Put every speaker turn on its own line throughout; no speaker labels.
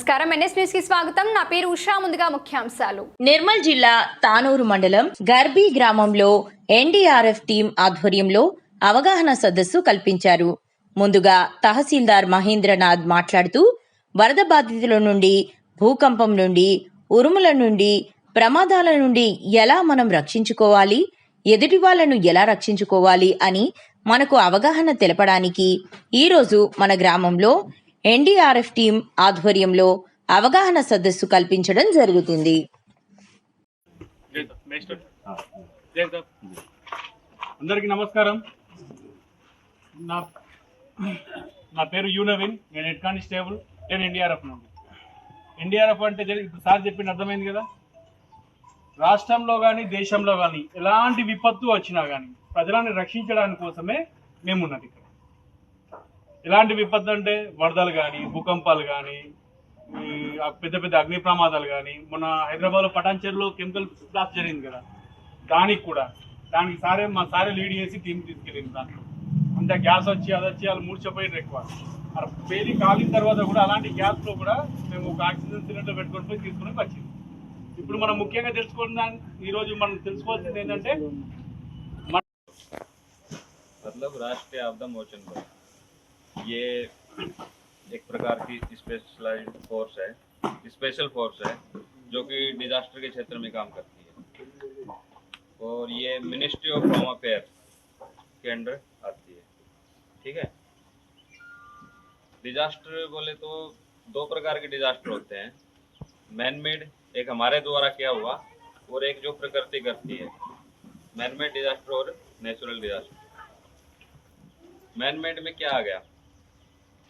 నమస్కారం. ఎన్ఎస్ న్యూస్కి స్వాగతం. నా పేరు ఉషా. ముందుగా ముఖ్యాంశాలు.
నిర్మల్ జిల్లా తానూరు మండలం గర్బీ గ్రామంలో ఎన్డీఆర్ఎఫ్ టీం ఆధ్వర్యంలో అవగాహన సదస్సు కల్పించారు. ముందుగా తహసీల్దార్ మహేంద్రనాథ్ మాట్లాడుతూ వరద బాధితుల నుండి భూకంపం నుండి ఉరుముల నుండి ప్రమాదాల నుండి ఎలా మనం రక్షించుకోవాలి ఎదుటి వాళ్ళను ఎలా రక్షించుకోవాలి అని మనకు అవగాహన తెలపడానికి ఈరోజు మన గ్రామంలో ఎన్డీఆర్ఎఫ్ టీం ఆధ్వర్యంలో అవగాహన సదస్సు కల్పించడం జరుగుతుంది.
అందరికీ నమస్కారం. నా నా పేరు యూ నవీన్. నేను హెడ్ కానిస్టేబుల్. నేను ఎన్డీఆర్ఎఫ్ నుండి. ఎన్డీఆర్ఎఫ్ అంటే ఇప్పుడు సార్ చెప్పింది అర్థమైంది కదా? రాష్ట్రంలో కానీ దేశంలో కానీ ఎలాంటి విపత్తు వచ్చినా కానీ ప్రజలను రక్షించడానికి కోసమే మేమున్నది ఇక్కడ. ఎలాంటి విపత్తు అంటే వరదలు కానీ భూకంపాలు కానీ ఈ ఆ పెద్ద పెద్ద అగ్ని ప్రమాదాలు కానీ మొన్న హైదరాబాద్లో పటాన్చెరులో కెమికల్ బ్లాస్ట్ జరిగింది కదా దానికి కూడా దానికి సారే మా సారే లీడ్ చేసి టీం తీసుకెళ్ళింది దాంట్లో అంతే గ్యాస్ వచ్చి అది వచ్చి వాళ్ళు మూర్చపోయారు ఎక్కువ అక్కడ పేలి కాలిన తర్వాత కూడా అలాంటి గ్యాస్లో కూడా మేము ఒక ఆక్సిజన్ సిలిండర్ పెట్టుకొని పోయి తీసుకుని వచ్చింది ఇప్పుడు మనం ముఖ్యంగా తెలుసుకోవాల్సిన దాని- ఈరోజు మనం తెలుసుకోవాల్సింది ఏంటంటే
मतलब राष्ट्रीय आपदा मोचन बल ये एक प्रकार की स्पेशलाइज्ड फोर्स है स्पेशल फोर्स है, जो कि डिजास्टर के क्षेत्र में काम करती है। और ये मिनिस्ट्री ऑफ़ होम अफेयर के अंडर आती है। ठीक है? डिजास्टर बोले तो दो प्रकार के डिजास्टर होते हैं। मैन मेड एक हमारे द्वारा किया हुआ, और एक जो प्रकृति करती है। मैन मेड डिजास्टर और नेचुरल डिजास्टर मैन मेड में क्या आ गया?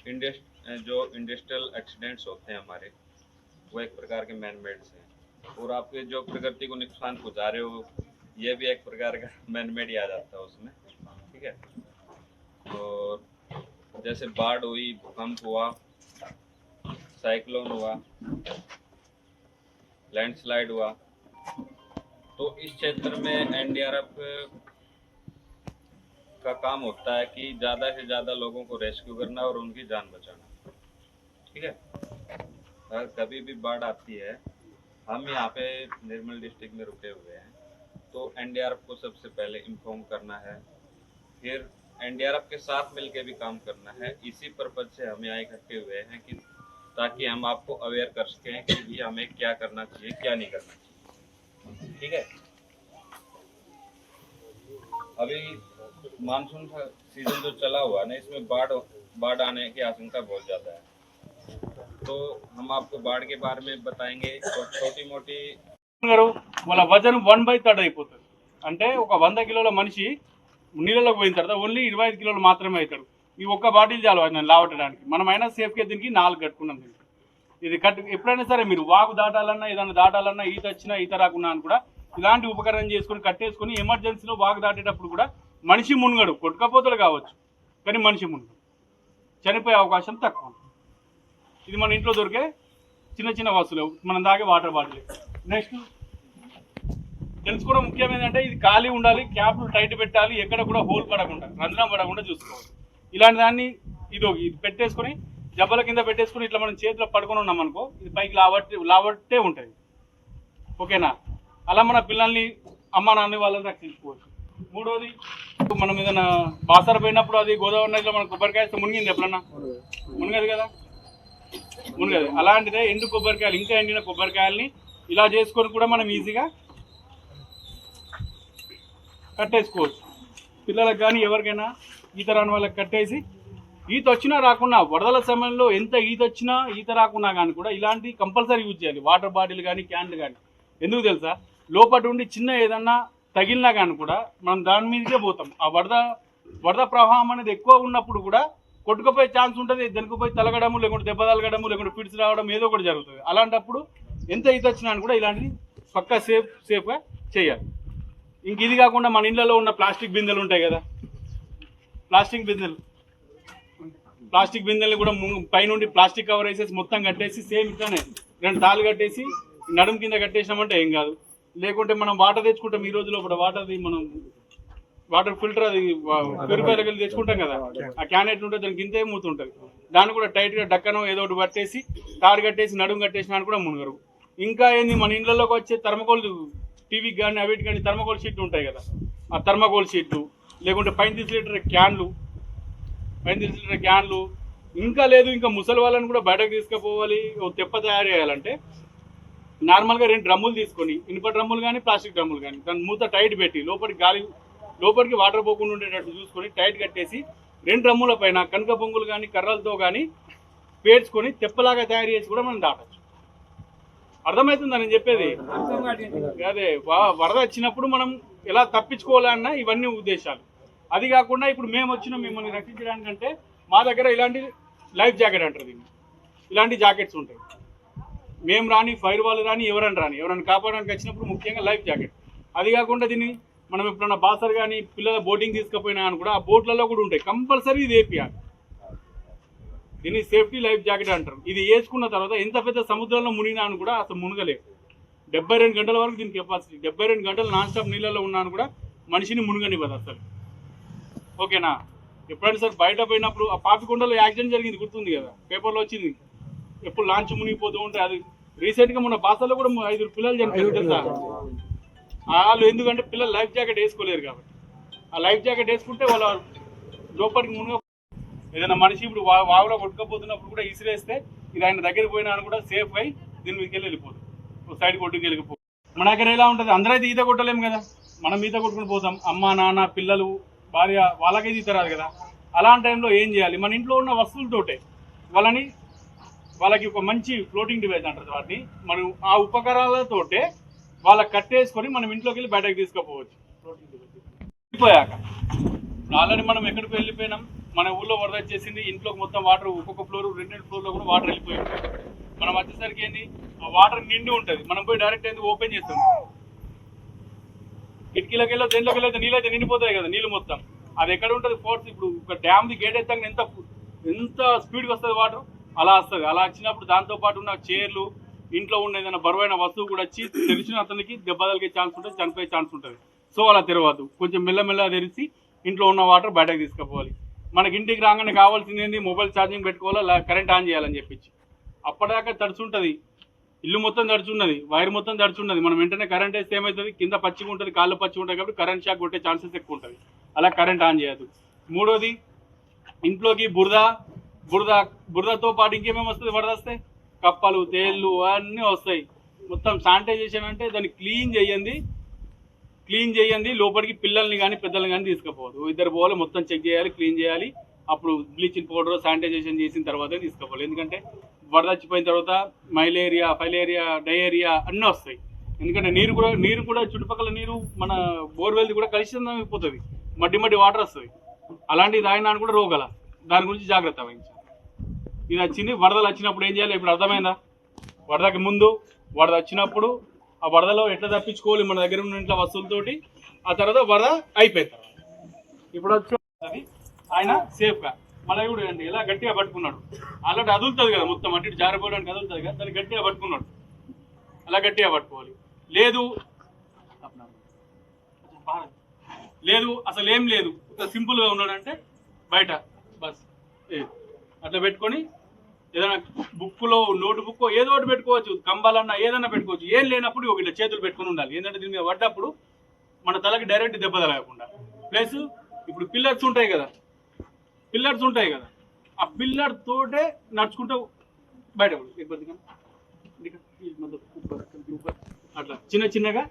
इंडस्ट जो इंडस्ट्रियल एक्सीडेंट्स होते हैं हमारे, वो एक प्रकार के मैन मेड्स हैं। और आपके जो प्रकृति को नुकसान पहुँचा रहे हो, ये भी एक प्रकार का मैन मेड ही आ जाता है उसमें, ठीक है? और जैसे बाढ़ हुई, भूकंप हुआ साइक्लोन हुआ लैंडस्लाइड हुआ तो इस क्षेत्र में एनडीआरएफ का काम होता है कि ज़्यादा से ज़्यादा लोगों को रेस्क्यू करना और उनकी जान बचाना। ठीक है? अगर कभी भी बाढ़ आती है, हम यहाँ पे निर्मल डिस्ट्रिक्ट में रुके हुए हैं तो एनडीआरएफ को सबसे पहले इन्फॉर्म करना है। फिर एनडीआरएफ के साथ मिलके भी काम करना है। इसी पर्पज से हम यहाँ इकट्ठे हुए हैं कि ताकि हम आपको अवेयर कर सकें कि भी हमें क्या करना चाहिए, क्या नहीं करना चाहिए। ठीक है? अभी मानसून का सीजन जो चला हुआ है ना इसमें बाढ़ बाढ़ आने की आशंका बहुत ज़्यादा है तो हम आपको बाढ़ के बारे में बताएंगे और छोटी मोटी
గారు వాళ్ళ వజన్ వన్ బై థర్డ్ అయిపోతుంది అంటే ఒక వంద కిలోల మనిషి నీళ్ళలోకి పోయిన తర్వాత ఓన్లీ ఇరవై ఐదు కిలోలు మాత్రమే అవుతాడు ఈ ఒక్క బాటిల్ చాలు ఆయన లావటడానికి మనం అయినా సేఫ్గా దీనికి నాలుగు కట్టుకున్నాం దీనికి ఇది కట్టు ఎప్పుడైనా సరే మీరు వాగు దాటాలన్నా ఏదైనా దాటాలన్నా ఈత వచ్చినా ఈత రాకున్నా అని కూడా ఇలాంటి ఉపకరణం చేసుకొని కట్టేసుకొని ఎమర్జెన్సీలో వాగు దాటేటప్పుడు కూడా మనిషి మునుగడు కొట్టుకపోతలు కావచ్చు కానీ మనిషి మునుగడు. చనిపోయే అవకాశం తక్కువ. ఇది మన ఇంట్లో దొరికే చిన్న చిన్న వస్తువులు మనం తాగే వాటర్ బాటిల్. నెక్స్ట్ తెలుసుకోవడం ముఖ్యం ఏంటంటే ఇది ఖాళీ ఉండాలి క్యాప్లు టైట్ పెట్టాలి ఎక్కడ కూడా హోల్ పడకుండా రంధ్రం పడకుండా చూసుకోవాలి. ఇలాంటి దాన్ని ఇది ఇది పెట్టేసుకొని జబ్బల కింద పెట్టేసుకొని ఇట్లా మనం చేతిలో పడుకొని ఉన్నాం అనుకో ఇది పైకి లావట్టే లావట్టే ఉంటుంది. ఓకేనా? అలా మన పిల్లల్ని అమ్మ నాన్న వాళ్ళని రక్షించుకోవచ్చు. మూడోది మనం ఏదైనా బాసర పోయినప్పుడు అది గోదావరి నదిలో మనం కొబ్బరికాయ మునిగింది ఎప్పుడన్నా? మునిగదు కదా? మునిగదు. అలాంటిదే ఎండు కొబ్బరికాయలు ఇంకా ఎండిన కొబ్బరికాయల్ని ఇలా చేసుకొని కూడా మనం ఈజీగా కట్టేసుకోవచ్చు. పిల్లలకు కానీ ఎవరికైనా ఈత రాని వాళ్ళకి కట్టేసి ఈత వచ్చినా రాకున్నా వరదల సమయంలో ఎంత ఈత వచ్చినా ఈత రాకున్నా కానీ కూడా ఇలాంటి కంపల్సరీ యూజ్ చేయాలి. వాటర్ బాటిల్ కానీ క్యాన్లు కానీ ఎందుకు తెలుసా? లోపల ఉండి చిన్న ఏదన్నా తగిలినా కానీ కూడా మనం దాని మీదకే పోతాం. ఆ వరద వరద ప్రవాహం అనేది ఎక్కువ ఉన్నప్పుడు కూడా కొట్టుకుపోయే ఛాన్స్ ఉంటుంది దెనుకుపోయి తలగడము లేకుంటే దెబ్బ తలగడము లేకుంటే పిడిచి రావడం ఏదో ఒకటి జరుగుతుంది. అలాంటప్పుడు ఎంత ఈత వచ్చినా కూడా ఇలాంటిది పక్కా సేఫ్ సేఫ్గా చేయాలి. ఇంక ఇది కాకుండా మన ఇళ్ళలో ఉన్న ప్లాస్టిక్ బిందెలు ఉంటాయి కదా. ప్లాస్టిక్ బిందెలు. ప్లాస్టిక్ బిందెలు కూడా పైనుండి ప్లాస్టిక్ కవర్ వేసేసి మొత్తం కట్టేసి సేమ్ ఇట్లానే రెండు తాళ్ళు కట్టేసి నడుము కింద కట్టేసినామంటే ఏం కాదు. లేకుంటే మనం వాటర్ తెచ్చుకుంటాం ఈ రోజులో కూడా. వాటర్ మనం వాటర్ ఫిల్టర్ అది ప్యూరిఫైర్ వెళ్ళి తెచ్చుకుంటాం కదా. ఆ క్యాన్ ఎట్లుంటే ఉంటుంది దానికి ఇంతే మూతుంటుంది. దాన్ని కూడా టైట్గా ఏదో ఒకటి పట్టేసి తాడు కట్టేసి నడుము కట్టేసి కూడా మునగరు. ఇంకా ఏంది మన ఇండ్లలోకి వచ్చే థర్మకోల్ టీవీకి కానీ అవిటి కానీ థర్మకోల్ షీట్లు ఉంటాయి కదా. ఆ థర్మకోల్ షీట్లు లేకుంటే పైన లీటర్ క్యాన్లు పైన లీటర్ క్యాన్లు. ఇంకా లేదు ఇంకా ముసలి వాళ్ళని కూడా బయటకు తీసుకుపోవాలి ఓ తెప్ప తయారు చేయాలంటే నార్మల్గా రెండు డ్రమ్ములు తీసుకొని ఇనుప డ్రమ్ములు కానీ ప్లాస్టిక్ డ్రమ్ములు కానీ దాని మూత టైట్ పెట్టి లోపలికి గాలి లోపలికి వాటర్ పోకుండా ఉండేటట్టు చూసుకొని టైట్ కట్టేసి రెండు డ్రమ్ముల పైన కనక బొంగులు కానీ కర్రలతో కానీ పేర్చుకొని తెప్పలాగా తయారు చేసి కూడా మనం దాటచ్చు. అర్థమవుతుందా నేను చెప్పేది? అదే వరద వచ్చినప్పుడు మనం ఎలా తప్పించుకోవాలన్న ఇవన్నీ ఉద్దేశాలు. అది కాకుండా ఇప్పుడు మేము వచ్చిన మిమ్మల్ని రక్షించడానికంటే మా దగ్గర ఇలాంటి లైఫ్ జాకెట్ అంటారు దీన్ని. ఇలాంటి జాకెట్స్ ఉంటాయి. మేము రాని ఫైర్ వాళ్ళు రాని ఎవరైనా రాని. ఎవరైనా కాపాడడానికి వచ్చినప్పుడు ముఖ్యంగా లైఫ్ జాకెట్. అది కాకుండా దీన్ని మనం ఎప్పుడన్నా బాసర్ కానీ పిల్లల బోటింగ్ తీసుకుపోయినా అని కూడా ఆ బోట్లలో కూడా ఉంటాయి. కంపల్సరీ ఇది వేపియాలి. దీన్ని సేఫ్టీ లైఫ్ జాకెట్ అంటారు. ఇది వేసుకున్న తర్వాత ఎంత పెద్ద సముద్రంలో మునిగినా అని కూడా అసలు మునగలేదు డెబ్బై రెండు గంటల వరకు దీని కెపాసిటీ డెబ్బై రెండు గంటలు నాన్ స్టాప్ నీళ్ళలో ఉన్నాను కూడా మనిషిని మునగనివ్వదు అసలు. ఓకేనా? ఎప్పుడైనా సార్ బయట పోయినప్పుడు ఆ పాపికొండలో యాక్సిడెంట్ జరిగింది గుర్తుంది కదా? పేపర్లో వచ్చింది. ఎప్పుడు లాంచ్ మునిగిపోతూ ఉంటే అది రీసెంట్గా మన బాసలో కూడా ఐదుగురు పిల్లలు చనిపోయారు తెలుసా? వాళ్ళు ఎందుకంటే పిల్లలు లైఫ్ జాకెట్ వేసుకోలేరు కాబట్టి. ఆ లైఫ్ జాకెట్ వేసుకుంటే వాళ్ళ లోపలికి మునుగ ఏదైనా మనిషి ఇప్పుడు వాగులో కొట్టుకపోతున్నప్పుడు కూడా ఇసిరేస్తే ఇది ఆయన దగ్గరికి పోయినా అని కూడా సేఫ్ అయి దీని మీదకి వెళ్ళి వెళ్ళిపోతుంది ఒక సైడ్ కొట్టుకు వెళ్ళిపో మన దగ్గర ఎలా ఉంటుంది? అందరైతే ఈత కొట్టలేము కదా. మనం ఈత కొట్టుకుని పోతాం. అమ్మ నాన్న పిల్లలు భార్య వాళ్ళకైతే ఈత రాదు కదా. అలాంటి టైంలో ఏం చేయాలి? మన ఇంట్లో ఉన్న వస్తువులతోటే వాళ్ళని వాళ్ళకి ఒక మంచి ఫ్లోటింగ్ డివైస్ అంటారు వాటిని. మనం ఆ ఉపకరణాలతోటే వాళ్ళకి కట్టేసుకొని మనం ఇంట్లోకి వెళ్ళి బయటకు తీసుకుపోవచ్చు. ఫ్లోటింగ్ వెళ్ళిపోయాక. ఆల్రెడీ మనం ఎక్కడికి వెళ్ళిపోయినాం. మన ఊళ్ళో వరద వచ్చేసింది. ఇంట్లోకి మొత్తం వాటర్ ఒక్కొక్క ఫ్లోర్ రెండు రెండు ఫ్లోర్లో కూడా వాటర్ వెళ్ళిపోయి ఉంటాయి మనం వచ్చేసరికి ఏంది? ఆ వాటర్ నిండి ఉంటుంది. మనం పోయి డైరెక్ట్ ఏంది? ఓపెన్ చేస్తాం. కిటికీలోకి వెళ్ళి దేంట్లోకి వెళ్ళి నీళ్ళు అయితే నిండిపోతాయి కదా నీళ్ళు మొత్తం. అది ఎక్కడ ఉంటుంది? ఫోర్స్ ఇప్పుడు ఒక డ్యామ్ది గేట్ ఎత్తాక ఎంత ఎంత స్పీడ్గా వస్తుంది వాటర్ అలా వస్తుంది. అలా వచ్చినప్పుడు దాంతోపాటు ఉన్న చైర్లు ఇంట్లో ఉన్న ఏదైనా బరువైన వస్తువు కూడా వచ్చి తెలిసిన అతనికి దెబ్బ తగిలే ఛాన్స్ ఉంటుంది చనిపోయే ఛాన్స్ ఉంటుంది. సో అలా తెరవద్దు. కొంచెం మెల్లమెల్ల తెరిచి ఇంట్లో ఉన్న వాటర్ బయటకు తీసుకుపోవాలి. మనకి ఇంటికి రాగానే కావాల్సింది ఏంది? మొబైల్ ఛార్జింగ్ పెట్టుకోవాలా? కరెంట్ ఆన్ చేయాలని చెప్పించి అప్పటిదాకా తడుచుంటుంది ఇల్లు మొత్తం తడుచున్నది వైర్ మొత్తం తడుచున్నది మనం వెంటనే కరెంట్ వేస్తే ఏమవుతుంది కింద పచ్చిగా ఉంటుంది కాళ్ళు పచ్చిగా ఉంటుంది కాబట్టి కరెంట్ షాక్ కొట్టే ఛాన్సెస్ ఎక్కువ ఉంటుంది. అలా కరెంట్ ఆన్ చేయదు మూడోది ఇంట్లోకి బురద బురద బురదతో పాటు ఇంకేమేమి వస్తుంది? వరద వస్తే కప్పలు తేళ్ళు అన్నీ వస్తాయి. మొత్తం శానిటైజేషన్ అంటే దాన్ని క్లీన్ చేయండి. క్లీన్ చేయండి. లోపలికి పిల్లల్ని కానీ పెద్దల్ని కానీ తీసుకుపోవద్దు. ఇద్దరు పోవాలి మొత్తం చెక్ చేయాలి క్లీన్ చేయాలి. అప్పుడు బ్లీచింగ్ పౌడర్ శానిటైజేషన్ చేసిన తర్వాతే తీసుకుపోవాలి ఎందుకంటే వరద వచ్చిపోయిన తర్వాత మైలేరియా ఫైలేరియా డయేరియా అన్నీ వస్తాయి. ఎందుకంటే నీరు కూడా నీరు కూడా చుట్టుపక్కల నీరు మన బోర్వెల్ది కూడా కలుషితం అయిపోతుంది. మడ్డి మడ్డి వాటర్ వస్తుంది అలాంటివి తాగినా కూడా రోగాల. దాని గురించి జాగ్రత్త వహించాలి. ఇది వచ్చింది వరదలు వచ్చినప్పుడు ఏం చేయాలి? ఇప్పుడు అర్థమైందా? వరదకి ముందు వరద వచ్చినప్పుడు ఆ వరదలో ఎట్లా తప్పించుకోవాలి? మన దగ్గర ఉన్న ఇంట్లో వస్తువులతోటి. ఆ తర్వాత వరద అయిపోయింది ఇప్పుడు వచ్చి ఆయన సేఫ్గా. మళ్ళీ కూడా అండి ఇలా గట్టిగా పట్టుకున్నాడు. అలాంటి అదులుతుంది కదా మొత్తం అంటే జారిపోవడానికి అదులుతుంది కదా దాన్ని గట్టిగా పట్టుకున్నాడు. అలా గట్టిగా పట్టుకోవాలి. లేదు లేదు అసలు ఏం లేదు. సింపుల్గా ఉన్నాడంటే బయట బస్ అట్లా పెట్టుకొని ఏదైనా బుక్లో నోటు బుక్ ఏదో ఒకటి పెట్టుకోవచ్చు. కంబాలన్నా ఏదైనా పెట్టుకోవచ్చు. ఏం లేనప్పుడు ఒక ఇట్లా చేతులు పెట్టుకొని ఉండాలి. ఏంటంటే దీని మీద పడ్డప్పుడు మన తలకి డైరెక్ట్ దెబ్బ తగలకుండా. ప్లస్ ఇప్పుడు పిల్లర్స్ ఉంటాయి కదా. పిల్లర్స్ ఉంటాయి కదా. ఆ పిల్లర్ తోటే నడుచుకుంటూ బయట అట్లా చిన్న చిన్నగా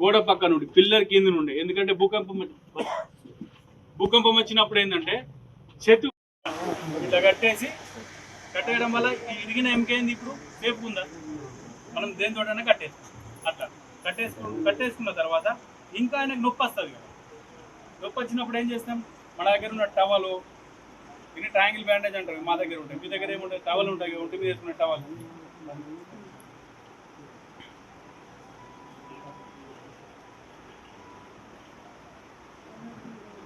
గోడ పక్క నుండి పిల్లర్ కింద నుండి. ఎందుకంటే భూకంపం భూకంపం వచ్చినప్పుడు ఏంటంటే చెట్టు ఇట్లా కట్టేసి కట్టేయడం వల్ల ఇరిగిన అయింది ఇప్పుడు? సేఫ్ ఉందా? మనం దేనితోటైనా కట్టేస్తాం అట్లా. కట్టేసుకు కట్టేసుకున్న తర్వాత ఇంకా ఆయనకు నొప్పి వస్తుంది కదా. నొప్పి వచ్చినప్పుడు ఏం చేస్తాం? మన దగ్గర ఉన్న టవలు ఇది ట్రాంగిల్ బ్యాండేజ్ అంటారు మా దగ్గర ఉంటాయి. మీ దగ్గర ఏముంటాయి? టవల్ ఉంటాయి ఒంటి మీద వేసుకున్న టవల్.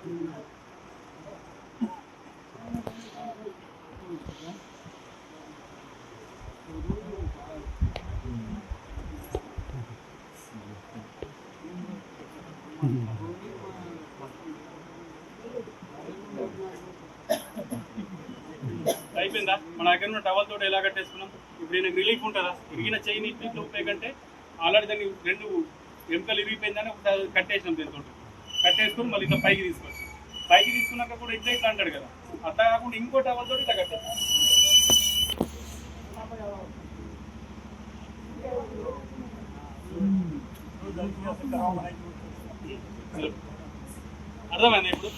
Thank you. అయిపోయిందా? మన దగ్గర ఉన్న టవల్ తోటి ఎలా కట్టేసుకున్నాం? ఇప్పుడు ఈయనకు రిలీఫ్ ఉంటుందా? ఇరిగిన చైన్ నీటి ఉపయోగ కంటే ఆల్రెడీ దాన్ని రెండు ఎముకలు ఇరిగిపోయిందని కట్టేసినాం తోటి కట్టేసుకుని మళ్ళీ ఇట్లా పైకి తీసుకొచ్చి. పైకి తీసుకున్నాక కూడా ఇట్లా ఇట్లా అంటాడు కదా. అట్లా కాకుండా ఇంకో టవల్ తోటి ఇట్లా కట్టాలి Thank. Hmm. అర్థమైంది ఇప్పుడు?